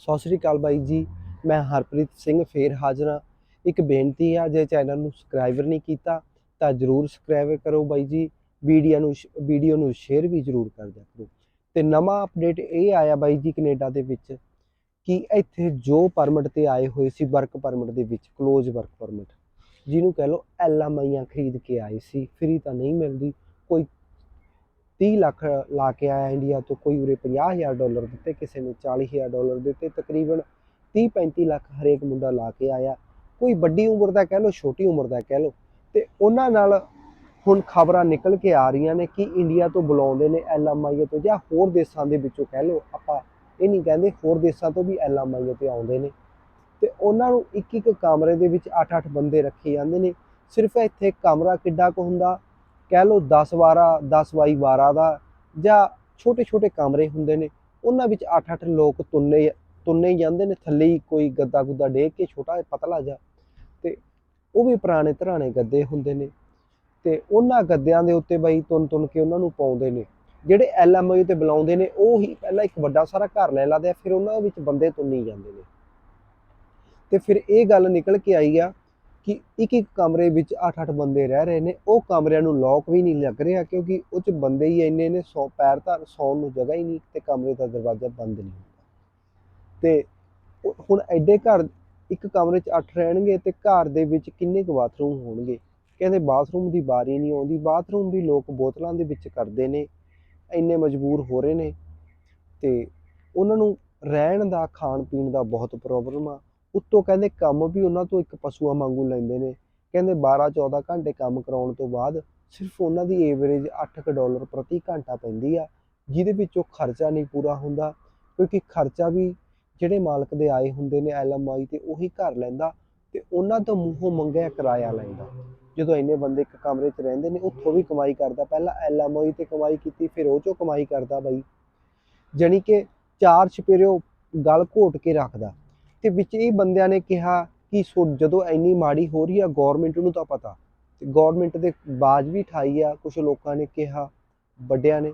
ਸਤਿ ਸ੍ਰੀ ਅਕਾਲ ਬਾਈ ਜੀ, ਮੈਂ ਹਰਪ੍ਰੀਤ ਸਿੰਘ ਫੇਰ ਹਾਜ਼ਰ ਹਾਂ। ਇੱਕ ਬੇਨਤੀ ਆ, ਜੇ ਚੈਨਲ ਨੂੰ ਸਬਸਕ੍ਰਾਈਬਰ ਨਹੀਂ ਕੀਤਾ, ਤਾਂ ਜਰੂਰ ਸਬਸਕ੍ਰਾਈਬ ਕਰੋ ਬਾਈ ਜੀ। ਵੀਡੀਓ ਨੂੰ ਵੀਡੀਓ ਨੂੰ ਸ਼ੇਅਰ ਵੀ ਜਰੂਰ ਕਰ ਦਿਆ ਕਰੋ। ਤੇ ਨਵਾਂ ਅਪਡੇਟ ਇਹ ਆਇਆ ਬਾਈ ਜੀ ਕੈਨੇਡਾ ਦੇ ਵਿੱਚ ਕਿ ਇੱਥੇ ਜੋ ਪਰਮਿਟ ਤੇ ਆਏ ਹੋਏ ਸੀ, ਵਰਕ ਪਰਮਿਟ ਦੇ ਵਿੱਚ, ਕਲੋਜ਼ ਵਰਕ ਪਰਮਿਟ, ਜਿਹਨੂੰ ਕਹਿ ਲਓ ਐਲਐਮਆਈਆਂ ਖਰੀਦ ਕੇ ਆਏ ਸੀ, ਫ੍ਰੀ ਤਾਂ ਨਹੀਂ ਮਿਲਦੀ। 30 ਲੱਖ ਲਾ ਕੇ ਆਇਆ ਇੰਡੀਆ ਤੋਂ, ਕੋਈ ਉਰੇ 50000 ਡਾਲਰ ਦਿੱਤੇ, ਕਿਸੇ ਨੇ 40000 ਡਾਲਰ ਦਿੱਤੇ, ਤਕਰੀਬਨ 30 35 ਲੱਖ ਹਰੇਕ ਮੁੰਡਾ ਲਾ ਕੇ ਆਇਆ। ਕੋਈ ਵੱਡੀ ਉਮਰ ਦਾ ਕਹਿ ਲਓ, ਛੋਟੀ ਉਮਰ ਦਾ ਕਹਿ ਲਓ, ਤੇ ਉਹਨਾਂ ਨਾਲ ਹੁਣ ਖਬਰਾਂ ਨਿਕਲ ਕੇ ਆ ਰਹੀਆਂ ਨੇ ਕਿ ਇੰਡੀਆ ਤੋਂ ਬੁਲਾਉਂਦੇ ਨੇ ਐਲਐਮਆਈ ਤੋਂ ਜਾਂ ਹੋਰ ਦੇਸ਼ਾਂ ਦੇ ਵਿੱਚੋਂ ਕਹਿ ਲਓ, ਆਪਾਂ ਇਹ ਨਹੀਂ ਕਹਿੰਦੇ ਹੋਰ ਦੇਸ਼ਾਂ ਤੋਂ ਵੀ ਐਲਐਮਆਈ ਤੇ ਆਉਂਦੇ ਨੇ। ਤੇ ਉਹਨਾਂ ਨੂੰ ਇੱਕ ਇੱਕ ਕਮਰੇ ਦੇ ਵਿੱਚ 8-8 ਬੰਦੇ ਰੱਖੇ ਜਾਂਦੇ ਨੇ। ਸਿਰਫ ਇੱਥੇ ਕਮਰਾ ਕਿੱਡਾ ਕੁ ਹੁੰਦਾ ਕਹਿ ਲਓ 10 12 10 ਬਾਈ 12 ਦਾ ਜਾਂ ਛੋਟੇ ਛੋਟੇ ਕਮਰੇ ਹੁੰਦੇ ਨੇ, ਉਹਨਾਂ ਵਿੱਚ 8-8 ਲੋਕ ਤੁੰਨੇ ਤੁੰਨੇ ਹੀ ਜਾਂਦੇ ਨੇ, ਥੱਲੇ ਹੀ ਕੋਈ ਗੱਦਾ ਗੁੱਦਾ ਡੇਕ ਕੇ ਛੋਟਾ ਜਿਹਾ ਪਤਲਾ ਜਿਹਾ। ਤੇ ਉਹ ਵੀ ਪੁਰਾਣੇ ਧਰਾਣੇ ਗੱਦੇ ਹੁੰਦੇ ਨੇ। ਤੇ ਉਹਨਾਂ ਗੱਦਿਆਂ ਦੇ ਉੱਤੇ ਬਈ ਤੁੰਨ ਤੁੰਨ ਕੇ ਉਹਨਾਂ ਨੂੰ ਪਾਉਂਦੇ ਨੇ। ਜਿਹੜੇ ਐਲਐਮਆਈ ਤੇ ਬੁਲਾਉਂਦੇ ਨੇ, ਉਹ ਹੀ ਪਹਿਲਾਂ ਇੱਕ ਵੱਡਾ ਸਾਰਾ ਘਰ ਲੈ ਲਾਦੇ ਆ, ਫਿਰ ਉਹਨਾਂ ਵਿੱਚ ਬੰਦੇ ਤੁੰਨੀ ਜਾਂਦੇ ਨੇ। ਤੇ ਫਿਰ ਇਹ ਗੱਲ ਨਿਕਲ ਕੇ ਆਈ ਆ ਕਿ ਇੱਕ ਇੱਕ ਕਮਰੇ ਵਿੱਚ 8-8 ਬੰਦੇ ਰਹਿ ਰਹੇ ਨੇ, ਉਹ ਕਮਰਿਆਂ ਨੂੰ ਲੌਕ ਵੀ ਨਹੀਂ ਲੱਗ ਰਿਹਾ ਕਿਉਂਕਿ ਉਹ ਚ ਬੰਦੇ ਹੀ ਇੰਨੇ ਨੇ, ਸੌ ਪੈਰ ਧਰ ਸੌਣ ਨੂੰ ਜਗ੍ਹਾ ਹੀ ਨਹੀਂ ਤੇ ਕਮਰੇ ਦਾ ਦਰਵਾਜ਼ਾ ਬੰਦ ਨਹੀਂ ਹੁੰਦਾ। ਤੇ ਹੁਣ ਐਡੇ ਘਰ ਇੱਕ ਕਮਰੇ 'ਚ 8 ਰਹਿਣਗੇ ਤੇ ਘਰ ਦੇ ਵਿੱਚ ਕਿੰਨੇ ਕੁ ਬਾਥਰੂਮ ਹੋਣਗੇ? ਕਹਿੰਦੇ ਬਾਥਰੂਮ ਦੀ ਵਾਰੀ ਨਹੀਂ ਆਉਂਦੀ, ਬਾਥਰੂਮ ਵੀ ਲੋਕ ਬੋਤਲਾਂ ਦੇ ਵਿੱਚ ਕਰਦੇ ਨੇ, ਇੰਨੇ ਮਜਬੂਰ ਹੋ ਰਹੇ ਨੇ ਤੇ ਉਹਨਾਂ ਨੂੰ ਰਹਿਣ ਦਾ ਖਾਣ ਪੀਣ ਦਾ ਬਹੁਤ ਪ੍ਰੋਬਲਮ ਆ। ਉੱਤੋਂ ਕਹਿੰਦੇ ਕੰਮ ਵੀ ਉਹਨਾਂ ਤੋਂ ਇੱਕ ਪਸ਼ੂਆਂ ਵਾਂਗੂ ਲੈਂਦੇ ਨੇ। ਕਹਿੰਦੇ 12 14 ਘੰਟੇ ਕੰਮ ਕਰਾਉਣ ਤੋਂ ਬਾਅਦ ਸਿਰਫ ਉਹਨਾਂ ਦੀ ਏਵਰੇਜ 8 ਡਾਲਰ ਪ੍ਰਤੀ ਘੰਟਾ ਪੈਂਦੀ ਆ, ਜਿਹਦੇ ਵਿੱਚੋਂ ਖਰਚਾ ਨਹੀਂ ਪੂਰਾ ਹੁੰਦਾ, ਕਿਉਂਕਿ ਖਰਚਾ ਵੀ ਜਿਹੜੇ ਮਾਲਕ ਦੇ ਆਏ ਹੁੰਦੇ ਨੇ ਐਲਐਮਆਈ ਤੇ ਉਹੀ ਘਰ ਲੈਂਦਾ ਤੇ ਉਹਨਾਂ ਤੋਂ ਮੂੰਹੋਂ ਮੰਗਿਆ ਕਿਰਾਇਆ ਲੈਂਦਾ। ਜਦੋਂ ਇੰਨੇ ਬੰਦੇ ਇੱਕ ਕਮਰੇ 'ਚ ਰਹਿੰਦੇ ਨੇ, ਉੱਥੋਂ ਵੀ ਕਮਾਈ ਕਰਦਾ। ਪਹਿਲਾਂ ਐਲਐਮਆਈ ਤੇ ਕਮਾਈ ਕੀਤੀ, ਫਿਰ ਉਹ 'ਚੋਂ ਕਮਾਈ ਕਰਦਾ ਬਾਈ। ਜਾਣੀ ਕਿ ਚਾਰ ਛਪੇਰਿਓ ਗਲ ਘੋਟ ਕੇ ਰੱਖਦਾ। ਤੇ ਵਿੱਚ ਇਹ ਬੰਦਿਆਂ ਨੇ ਕਿਹਾ ਕਿ ਸੋ ਜਦੋਂ ਇੰਨੀ ਮਾੜੀ ਹੋ ਰਹੀ ਆ ਗਵਰਨਮੈਂਟ ਨੂੰ ਤਾਂ ਪਤਾ। ਤੇ ਗਵਰਨਮੈਂਟ ਦੇ ਬਾਜ ਵੀ ਠਾਈ ਆ ਕੁਝ ਲੋਕਾਂ ਨੇ ਕਿਹਾ, ਵੱਡਿਆਂ ਨੇ।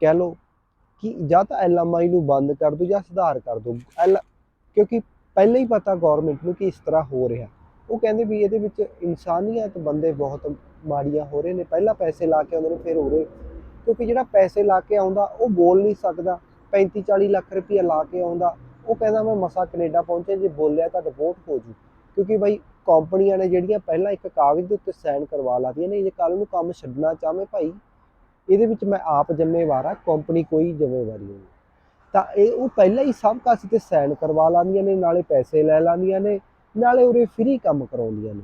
ਕਹਿ ਲੋ ਕਿ ਜਾਂ ਤਾਂ ਐਲਐਮਆਈ ਨੂੰ ਬੰਦ ਕਰ ਦਿਓ ਜਾਂ ਸੁਧਾਰ ਕਰ ਦਿਓ ਐਲ ਕਿਉਂਕਿ ਪਹਿਲਾਂ ਹੀ ਪਤਾ ਗਵਰਨਮੈਂਟ ਨੂੰ ਕਿ ਇਸ ਤਰ੍ਹਾਂ ਹੋ ਰਿਹਾ। ਉਹ ਕਹਿੰਦੇ ਵੀ ਇਹਦੇ ਵਿੱਚ ਇਨਸਾਨੀਅਤ ਬੰਦੇ ਬਹੁਤ ਮਾੜੀਆਂ ਹੋ ਰਹੇ ਨੇ। ਪਹਿਲਾਂ ਪੈਸੇ ਲਾ ਕੇ ਆਉਂਦੇ ਨੇ, ਫਿਰ ਹੋ ਰਹੇ। ਕਿਉਂਕਿ ਜਿਹੜਾ ਪੈਸੇ ਲਾ ਕੇ ਆਉਂਦਾ, ਉਹ ਬੋਲ ਨਹੀਂ ਸਕਦਾ। 35 40 ਲੱਖ ਰੁਪਈਆ ਲਾ ਕੇ ਆਉਂਦਾ। ਉਹ ਕਹਿੰਦਾ ਮੈਂ ਮਸਾ ਕੈਨੇਡਾ ਪਹੁੰਚਿਆ, ਜੇ ਬੋਲਿਆ ਤਾਂ ਡਿਪੋਰਟ ਹੋ ਜੂ। ਕਿਉਂਕਿ ਬਈ ਕੰਪਨੀਆਂ ਨੇ ਜਿਹੜੀਆਂ ਪਹਿਲਾਂ ਇੱਕ ਕਾਗਜ਼ ਦੇ ਉੱਤੇ ਸਾਈਨ ਕਰਵਾ ਲਾਦੀਆਂ ਨੇ, ਜੇ ਕੱਲ ਨੂੰ ਕੰਮ ਛੱਡਣਾ ਚਾਹਵੇਂ ਭਾਈ, ਇਹਦੇ ਵਿੱਚ ਮੈਂ ਆਪ ਜ਼ਿੰਮੇਵਾਰ ਆ ਕੰਪਨੀ ਕੋਈ ਜ਼ਿੰਮੇਵਾਰੀ ਨਹੀਂ। ਤਾਂ ਇਹ ਉਹ ਪਹਿਲਾਂ ਹੀ ਸਭ ਕਾਸੇ ਤੇ ਸਾਈਨ ਕਰਵਾ ਲਾਂਦੀਆਂ ਨੇ, ਨਾਲੇ ਪੈਸੇ ਲੈ ਲਾਂਦੀਆਂ ਨੇ, ਨਾਲੇ ਉਰੇ ਫ੍ਰੀ ਕੰਮ ਕਰਾਉਂਦੀਆਂ ਨੇ।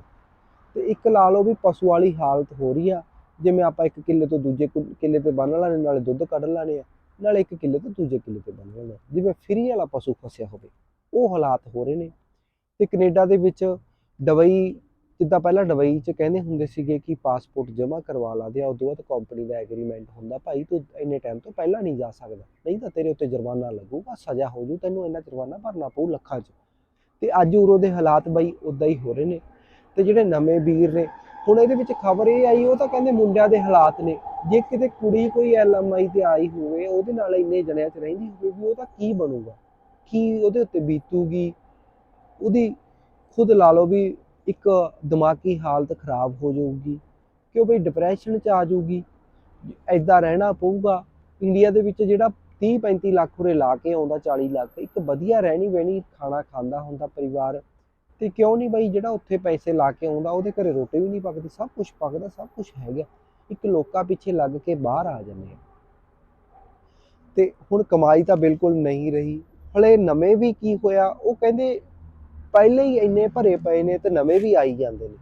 ਤੇ ਇੱਕ ਲਾ ਲਓ ਵੀ ਪਸ਼ੂ ਵਾਲੀ ਹਾਲਤ ਹੋ ਰਹੀ ਆ, ਜਿਵੇਂ ਆਪਾਂ ਇੱਕ ਕਿੱਲੇ ਤੋਂ ਦੂਜੇ ਕੁ- ਕਿੱਲੇ ਤੇ ਬੰਨ ਲਾਣੇ ਨਾਲੇ ਦੁੱਧ ਕੱਢ ਲਾਣੇ ਆ। ਨਾਲ ਇੱਕ ਕਿੱਲੇ ਤੋਂ ਦੂਜੇ ਕਿੱਲੇ ਤੇ ਬੰਨ ਲਾਣੇ ਜਿਵੇਂ ਫ੍ਰੀ ਵਾਲਾ ਪਸ਼ੂ ਫਸਿਆ ਹੋਵੇ, ਉਹ ਹਾਲਾਤ ਹੋ ਰਹੇ ਨੇ। ਤੇ ਕੈਨੇਡਾ ਦੇ ਵਿੱਚ ਦਵਾਈ, ਜਿੱਦਾਂ ਪਹਿਲਾਂ ਦਵਾਈ 'ਚ ਕਹਿੰਦੇ ਹੁੰਦੇ ਸੀਗੇ ਕਿ ਪਾਸਪੋਰਟ ਜਮ੍ਹਾਂ ਕਰਵਾ ਲਾ ਦੇ, ਉਦੋਂ ਬਾਅਦ ਕੰਪਨੀ ਦਾ ਐਗਰੀਮੈਂਟ ਹੁੰਦਾ, ਭਾਈ ਤੂੰ ਇੰਨੇ ਟਾਈਮ ਤੋਂ ਪਹਿਲਾਂ ਨਹੀਂ ਜਾ ਸਕਦਾ। ਨਹੀਂ ਤਾਂ ਤੇਰੇ ਉੱਤੇ ਜੁਰਮਾਨਾ ਲੱਗੂਗਾ ਸਜ਼ਾ ਹੋ ਜੂ, ਤੈਨੂੰ ਇੰਨਾ ਜੁਰਮਾਨਾ ਭਰਨਾ ਪਊ ਲੱਖਾਂ 'ਚ। ਤੇ ਅੱਜ ਉਰੋਂ ਦੇ ਹਾਲਾਤ ਬਾਈ ਉਦਾਂ ਹੀ ਹੋ ਰਹੇ ਨੇ। ਤੇ ਜਿਹੜੇ ਨਵੇਂ ਵੀਰ ਨੇ, ਹੁਣ ਇਹਦੇ ਵਿੱਚ ਖਬਰ ਇਹ ਆਈ, ਉਹ ਤਾਂ ਕਹਿੰਦੇ ਮੁੰਡਿਆਂ ਦੇ ਹਾਲਾਤ ਨੇ। ਜੇ ਕਿਤੇ ਕੁੜੀ ਕੋਈ ਐਲਐਮਆਈ ਤੇ ਆਈ ਹੋਵੇ, ਉਹਦੇ ਨਾਲ ਇੰਨੇ ਜਣਿਆਂ 'ਚ ਰਹਿੰਦੀ ਹੋਵੇ ਵੀ ਉਹਦਾ ਕੀ ਬਣੂਗਾ? ਕੀ ਉਹਦੇ ਉੱਤੇ ਬੀਤੂਗੀ? ਉਹਦੀ ਖੁਦ ਲਾ ਲਓ ਵੀ ਇੱਕ ਦਿਮਾਗੀ ਹਾਲਤ ਖਰਾਬ ਹੋ ਜਾਊਗੀ, ਕਿ ਉਹ ਬਈ ਡਿਪਰੈਸ਼ਨ 'ਚ ਆ ਜਾਊਗੀ ਐਦਾਂ ਰਹਿਣਾ ਪਊਗਾ। ਇੰਡੀਆ ਦੇ ਵਿੱਚ ਜਿਹੜਾ 30 35 ਲੱਖ ਉਰੇ ਲਾ ਕੇ ਆਉਂਦਾ 40 ਲੱਖ, ਇੱਕ ਵਧੀਆ ਰਹਿਣੀ ਬਹਿਣੀ, ਖਾਣਾ ਖਾਂਦਾ ਹੁੰਦਾ ਪਰਿਵਾਰ, ਤੇ ਕਿਉਂ ਨਹੀਂ ਬਈ ਜਿਹੜਾ ਉੱਥੇ ਪੈਸੇ ਲਾ ਕੇ ਆਉਂਦਾ, ਉਹਦੇ ਘਰੇ ਰੋਟੀ ਵੀ ਨਹੀਂ ਪੱਕਦੀ, ਸਭ ਕੁਝ ਪੱਕਦਾ, ਸਭ ਕੁਝ ਹੈਗਾ। ਇੱਕ ਲੋਕਾਂ ਪਿੱਛੇ ਲੱਗ ਕੇ ਬਾਹਰ ਆ ਜਾਂਦੇ ਆ। ਤੇ ਹੁਣ ਕਮਾਈ ਤਾਂ ਬਿਲਕੁਲ ਨਹੀਂ ਰਹੀ। ਹਲੇ ਨਵੇਂ ਵੀ ਕੀ ਹੋਇਆ, ਉਹ ਕਹਿੰਦੇ ਪਹਿਲੇ ਹੀ ਇੰਨੇ ਭਰੇ ਪਏ ਨੇ ਤੇ ਨਵੇਂ ਵੀ ਆਈ ਜਾਂਦੇ ਨੇ।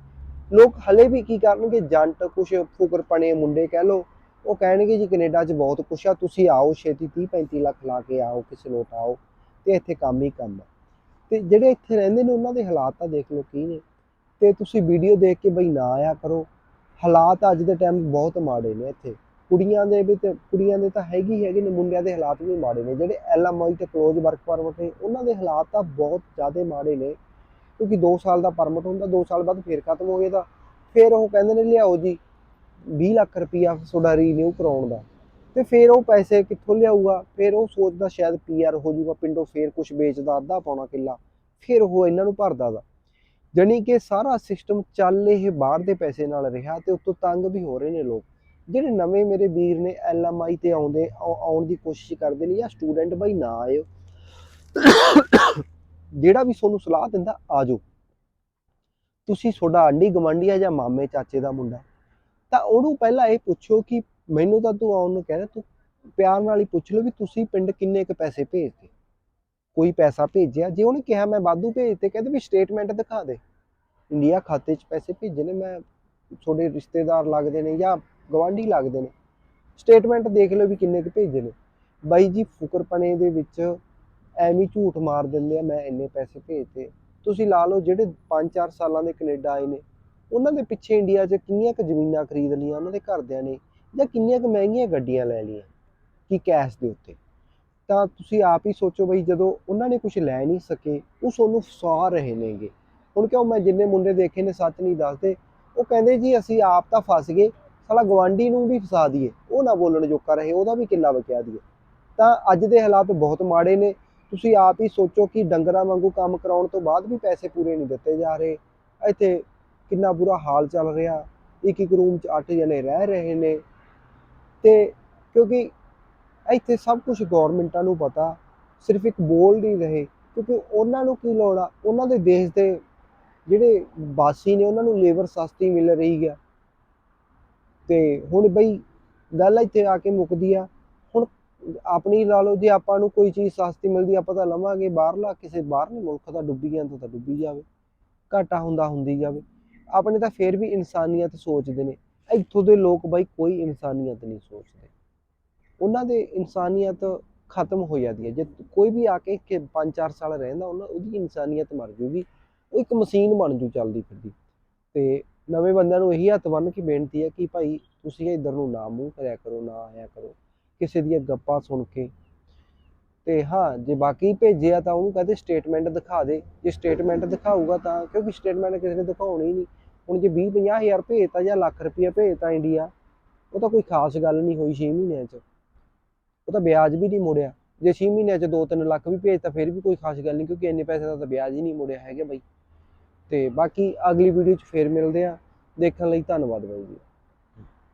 ਲੋਕ ਹਲੇ ਵੀ ਕੀ ਕਰਨਗੇ, ਜੰਟ ਕੁਛ ਫੁਕਰਪਣੇ ਮੁੰਡੇ ਕਹਿ ਲੋ ਉਹ ਕਹਿਣਗੇ ਜੀ ਕੈਨੇਡਾ 'ਚ ਬਹੁਤ ਕੁਛ ਆ, ਤੁਸੀਂ ਆਓ ਛੇਤੀ 30 35 ਲੱਖ ਲਾ ਕੇ ਆਓ, ਕਿਸੇ ਲੋਟ ਆਓ ਤੇ ਇੱਥੇ ਕੰਮ ਹੀ ਕੰਮ ਆ। ਤੇ ਜਿਹੜੇ ਇੱਥੇ ਰਹਿੰਦੇ ਨੇ, ਉਹਨਾਂ ਦੇ ਹਾਲਾਤ ਤਾਂ ਦੇਖ ਲਓ ਕੀ ਨੇ। ਤੇ ਤੁਸੀਂ ਵੀਡੀਓ ਦੇਖ ਕੇ ਬਈ ਨਾ ਆਇਆ ਕਰੋ। ਹਾਲਾਤ ਅੱਜ ਦੇ ਟਾਈਮ ਬਹੁਤ ਮਾੜੇ ਨੇ ਇੱਥੇ। ਕੁੜੀਆਂ ਦੇ ਵੀ ਤੇ, ਕੁੜੀਆਂ ਦੇ ਤਾਂ ਹੈਗੀ ਹੀ ਹੈਗੇ ਨੇ, ਮੁੰਡਿਆਂ ਦੇ ਹਾਲਾਤ ਵੀ ਮਾੜੇ ਨੇ। ਜਿਹੜੇ ਐਲਐਮਆਈ ਤੇ ਕਲੋਜ਼ ਵਰਕ ਪਰਮਿਟ ਨੇ, ਉਹਨਾਂ ਦੇ ਹਾਲਾਤ ਤਾਂ ਬਹੁਤ ਜ਼ਿਆਦਾ ਮਾੜੇ ਨੇ। ਕਿਉਂਕਿ 2 ਸਾਲ ਦਾ ਪਰਮਿਟ ਹੁੰਦਾ 2 ਸਾਲ ਬਾਅਦ ਫੇਰ ਖਤਮ ਹੋ ਜਾਂਦਾ ਫਿਰ ਉਹ ਕਹਿੰਦੇ ਨੇ, ਲਿਆਓ ਜੀ 20 ਲੱਖ ਰੁਪਈਆ ਤੁਹਾਡਾ ਰੀਨਿਊ ਕਰਾਉਣ ਦਾ। ਤੇ ਫਿਰ ਉਹ ਪੈਸੇ ਕਿੱਥੋਂ ਲਿਆਊਗਾ? ਫਿਰ ਉਹ ਸੋਚਦਾ ਸ਼ਾਇਦ ਪੀਆਰ ਹੋ ਜਾਊਗਾ ਪਿੰਡੋਂ ਫਿਰ ਕੁਝ ਵੇਚਦਾ, ਅੱਧਾ ਪਾਉਣਾ ਕਿੱਲਾ। ਫਿਰ ਉਹ ਇਹਨਾਂ ਨੂੰ ਭਰਦਾ ਦਾ ਜਾਣੀ ਕਿ ਸਾਰਾ ਸਿਸਟਮ ਚੱਲ ਇਹ ਬਾਹਰ ਦੇ ਪੈਸੇ ਨਾਲ ਰਿਹਾ ਤੇ ਉਤੋਂ ਤੰਗ ਵੀ ਹੋ ਰਹੇ ਨੇ ਲੋਕ। ਜਿਹੜੇ ਨਵੇਂ ਮੇਰੇ ਵੀਰ ਨੇ ਐਲਐਮਆਈ ਤੇ ਆਉਂਦੇ, ਆਉ- ਆਉਣ ਦੀ ਕੋਸ਼ਿਸ਼ ਕਰਦੇ ਨੇ ਜਾਂ ਸਟੂਡੈਂਟ ਬਾਈ ਨਾ ਆਇਓ, ਜਿਹੜਾ ਵੀ ਤੁਹਾਨੂੰ ਸਲਾਹ ਦਿੰਦਾ ਆਜੋ ਤੁਸੀਂ ਤੁਹਾਡਾ ਆਂਢੀ ਗਵਾਂਢੀ ਆ ਜਾਂ ਮਾਮੇ ਚਾਚੇ ਦਾ ਮੁੰਡਾ, ਤਾਂ ਉਹਨੂੰ ਪਹਿਲਾਂ ਇਹ ਪੁੱਛੋ ਕਿ ਮੈਨੂੰ ਤਾਂ ਤੂੰ ਆਉਣ ਨੂੰ ਕਹਿੰਦਾ ਤੂੰ ਪਿਆਰ ਨਾਲ ਹੀ ਪੁੱਛ ਲਓ ਵੀ ਤੁਸੀਂ ਪਿੰਡ ਕਿੰਨੇ ਕੁ ਪੈਸੇ ਭੇਜਦੇ? ਕੋਈ ਪੈਸਾ ਭੇਜਿਆ, ਜੇ ਉਹਨੇ ਕਿਹਾ ਮੈਂ ਵਾਧੂ ਭੇਜ ਤੇ ਕਹਿੰਦੇ ਵੀ ਸਟੇਟਮੈਂਟ ਦਿਖਾ ਦੇ। ਇੰਡੀਆ ਖਾਤੇ 'ਚ ਪੈਸੇ ਭੇਜੇ ਨੇ, ਮੈਂ ਤੁਹਾਡੇ ਰਿਸ਼ਤੇਦਾਰ ਲੱਗਦੇ ਨੇ ਜਾਂ ਗਵਾਂਢੀ ਲੱਗਦੇ ਨੇ। ਸਟੇਟਮੈਂਟ ਦੇਖ ਲਓ ਵੀ ਕਿੰਨੇ ਕੁ ਭੇਜੇ ਨੇ। ਬਾਈ ਜੀ, ਫੁਕਰਪਣੇ ਦੇ ਵਿੱਚ ਐਵੇਂ ਝੂਠ ਮਾਰ ਦਿੰਦੇ ਆ, ਮੈਂ ਇੰਨੇ ਪੈਸੇ ਭੇਜਤੇ। ਤੁਸੀਂ ਲਾ ਲਓ ਜਿਹੜੇ 5-4 ਸਾਲਾਂ ਦੇ ਕੈਨੇਡਾ ਆਏ ਨੇ, ਉਹਨਾਂ ਦੇ ਪਿੱਛੇ ਇੰਡੀਆ 'ਚ ਕਿੰਨੀਆਂ ਕੁ ਜ਼ਮੀਨਾਂ ਖਰੀਦ ਲਈਆਂ, ਉਹਨਾਂ ਦੇ ਘਰਦਿਆਂ ਨੇ ਜਾਂ ਕਿੰਨੀਆਂ ਕੁ ਮਹਿੰਗੀਆਂ ਗੱਡੀਆਂ ਲੈ ਲਈਆਂ, ਕਿ ਕੈਸ਼ ਦੇ ਉੱਤੇ। ਤਾਂ ਤੁਸੀਂ ਆਪ ਹੀ ਸੋਚੋ ਬਈ ਜਦੋਂ ਉਹਨਾਂ ਨੇ ਕੁਝ ਲੈ ਨਹੀਂ ਸਕੇ, ਉਹ ਤੁਹਾਨੂੰ ਫਸਾ ਰਹੇ ਨੇਗੇ। ਹੁਣ ਕਿਉਂ ਮੈਂ ਜਿੰਨੇ ਮੁੰਡੇ ਦੇਖੇ ਨੇ ਸੱਚ ਨਹੀਂ ਦੱਸਦੇ, ਉਹ ਕਹਿੰਦੇ ਜੀ ਅਸੀਂ ਆਪ ਤਾਂ ਫਸ ਗਏ, ਸਾਲਾ ਗਵਾਂਢੀ ਨੂੰ ਵੀ ਫਸਾ ਦਈਏ, ਉਹ ਨਾ ਬੋਲਣ ਜੋਗਾ ਰਹੇ, ਉਹਦਾ ਵੀ ਕਿੰਨਾ ਬਕਿਆ ਦਈਏ। ਤਾਂ ਅੱਜ ਦੇ ਹਾਲਾਤ ਬਹੁਤ ਮਾੜੇ ਨੇ, ਤੁਸੀਂ ਆਪ ਹੀ ਸੋਚੋ ਕਿ ਡੰਗਰਾਂ ਵਾਂਗੂ ਕੰਮ ਕਰਾਉਣ ਤੋਂ ਬਾਅਦ ਵੀ ਪੈਸੇ ਪੂਰੇ ਨਹੀਂ ਦਿੱਤੇ ਜਾ ਰਹੇ। ਇੱਥੇ ਕਿੰਨਾ ਬੁਰਾ ਹਾਲ ਚੱਲ ਰਿਹਾ ਇੱਕ ਇੱਕ ਰੂਮ 'ਚ 8 ਜਣੇ ਰਹਿ ਰਹੇ ਨੇ। ਤੇ ਕਿਉਂਕਿ ਇੱਥੇ ਸਭ ਕੁਝ ਗਵਰਨਮੈਂਟਾਂ ਨੂੰ ਪਤਾ, ਸਿਰਫ ਇੱਕ ਬੋਲ ਨਹੀਂ ਰਹੇ, ਕਿਉਂਕਿ ਉਹਨਾਂ ਨੂੰ ਕੀ ਲੋੜ ਆ? ਉਹਨਾਂ ਦੇ ਦੇਸ਼ ਦੇ ਜਿਹੜੇ ਵਾਸੀ ਨੇ, ਉਹਨਾਂ ਨੂੰ ਲੇਬਰ ਸਸਤੀ ਮਿਲ ਰਹੀ ਆ। ਤੇ ਹੁਣ ਬਈ ਗੱਲ ਇੱਥੇ ਆ ਕੇ ਮੁੱਕਦੀ ਆ, ਹੁਣ ਆਪਣੀ ਲਾ ਲਓ, ਜੇ ਆਪਾਂ ਨੂੰ ਕੋਈ ਚੀਜ਼ ਸਸਤੀ ਮਿਲਦੀ, ਆਪਾਂ ਤਾਂ ਲਵਾਂਗੇ। ਬਾਹਰਲਾ ਕਿਸੇ, ਬਾਹਰਲੇ ਮੁਲਕ ਦਾ ਡੁੱਬੀ ਜਾਂਦਾ ਤਾਂ ਡੁੱਬੀ ਜਾਵੇ। ਘਾਟਾ ਹੁੰਦਾ, ਹੁੰਦੀ ਜਾਵੇ। ਆਪਣੇ ਤਾਂ ਫੇਰ ਵੀ ਇਨਸਾਨੀਅਤ ਸੋਚਦੇ ਨੇ। ਇੱਥੋਂ ਦੇ ਲੋਕ ਬਾਈ ਕੋਈ ਇਨਸਾਨੀਅਤ ਨਹੀਂ ਸੋਚਦੇ। ਉਹਨਾਂ ਦੇ ਇਨਸਾਨੀਅਤ ਖਤਮ ਹੋ ਜਾਂਦੀ ਹੈ। ਜੇ ਕੋਈ ਵੀ ਆ ਕੇ ਕਿ 5-4 ਸਾਲ ਰਹਿੰਦਾ, ਉਹਨਾਂ ਉਹਦੀ ਇਨਸਾਨੀਅਤ ਮਰ ਜੂਗੀ। ਉਹ ਇੱਕ ਮਸ਼ੀਨ ਬਣ ਜੂ ਚੱਲਦੀ ਫਿਰਦੀ। ਤੇ ਨਵੇਂ ਬੰਦਿਆਂ ਨੂੰ ਇਹੀ ਹੱਥ ਬੰਨ੍ਹ ਕੇ ਬੇਨਤੀ ਹੈ ਕਿ ਭਾਈ ਤੁਸੀਂ ਇੱਧਰ ਨੂੰ ਨਾ ਮੂੰਹ ਕਰਿਆ ਕਰੋ, ਨਾ ਆਇਆ ਕਰੋ। ਕਿਸੇ ਦੀਆਂ ਗੱਪਾਂ ਸੁਣ ਕੇ। ਤੇ ਹਾਂ, ਜੇ ਬਾਕੀ ਭੇਜਿਆ ਤਾਂ ਉਹਨੂੰ ਕਹਿੰਦੇ ਸਟੇਟਮੈਂਟ ਦਿਖਾ ਦੇ। ਜੇ ਸਟੇਟਮੈਂਟ ਦਿਖਾਊਗਾ ਤਾਂ, ਕਿਉਂਕਿ ਸਟੇਟਮੈਂਟ ਕਿਸੇ ਨੇ ਦਿਖਾਉਣੀ ਨਹੀਂ। ਹੁਣ ਜੇ 20 50 ਹਜ਼ਾਰ ਭੇਜਤਾ ਜਾਂ ਲੱਖ ਰੁਪਇਆ ਭੇਜਤਾ ਇੰਡੀਆ ਉਹ ਤਾਂ ਕੋਈ ਖਾਸ ਗੱਲ ਨਹੀਂ ਹੋਈ 6 ਮਹੀਨਿਆਂ 'ਚ। ਉਹ ਤਾਂ ਵਿਆਜ ਵੀ ਨਹੀਂ ਮੁੜਿਆ। ਜੇ 6 ਮਹੀਨਿਆਂ 'ਚ 2-3 ਲੱਖ ਵੀ ਭੇਜ ਤਾਂ ਫਿਰ ਵੀ ਕੋਈ ਖਾਸ ਗੱਲ ਨਹੀਂ, ਕਿਉਂਕਿ ਇੰਨੇ ਪੈਸੇ ਦਾ ਤਾਂ ਵਿਆਜ ਹੀ ਨਹੀਂ ਮੁੜਿਆ ਹੈਗਾ ਬਾਈ। ਤੇ ਬਾਕੀ ਅਗਲੀ ਵੀਡੀਓ 'ਚ ਫੇਰ ਮਿਲਦੇ ਆ ਦੇਖਣ ਲਈ ਧੰਨਵਾਦ ਬਾਈ ਜੀ।